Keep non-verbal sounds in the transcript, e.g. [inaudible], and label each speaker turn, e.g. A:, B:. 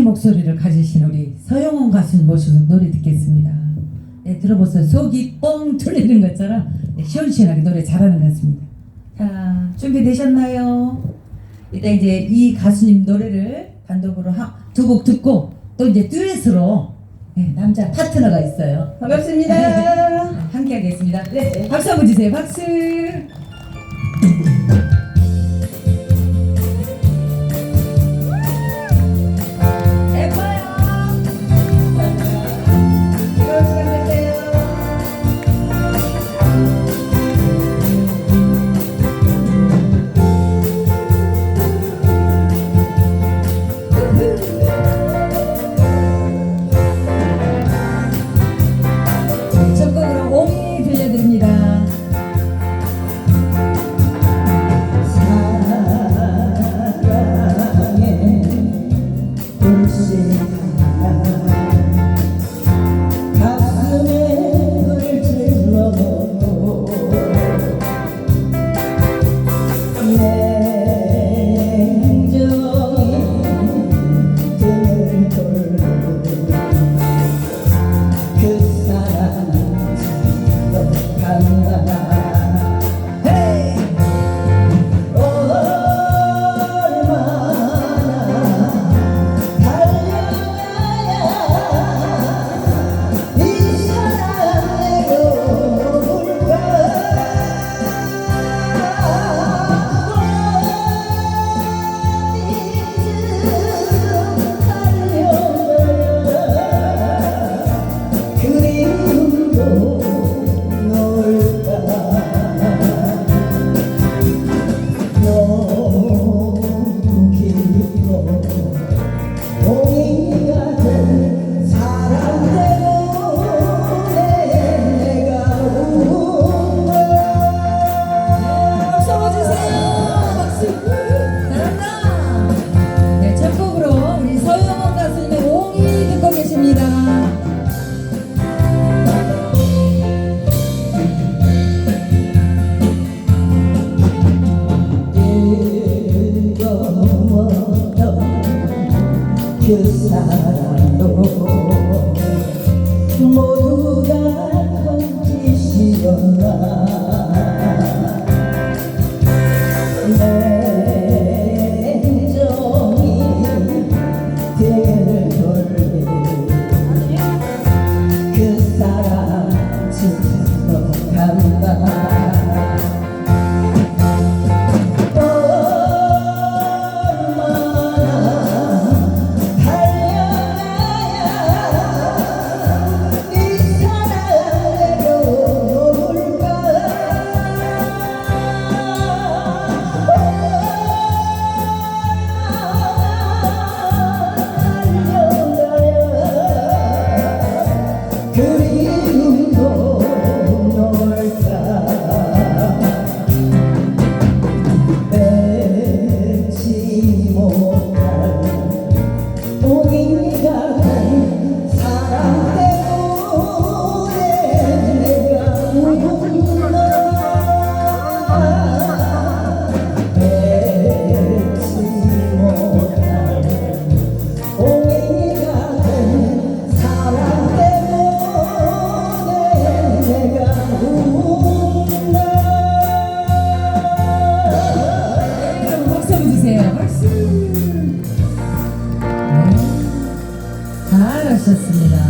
A: 고양이 목소리를 가지신 우리 서영원 가수님 모셔서 노래 듣겠습니다. 네, 들어보세요. 속이 뻥 뚫리는 것처럼 네, 시원시원하게 노래 잘하는 것 같습니다. 자, 준비되셨나요? 일단 이제 이 가수님 노래를 단독으로 두 곡 듣고 또 이제 듀엣으로 네, 남자 파트너가 있어요.
B: 반갑습니다. [laughs]
A: 함께 하겠습니다.
B: 네.
A: 박수 한번 주세요. 박수.
B: 모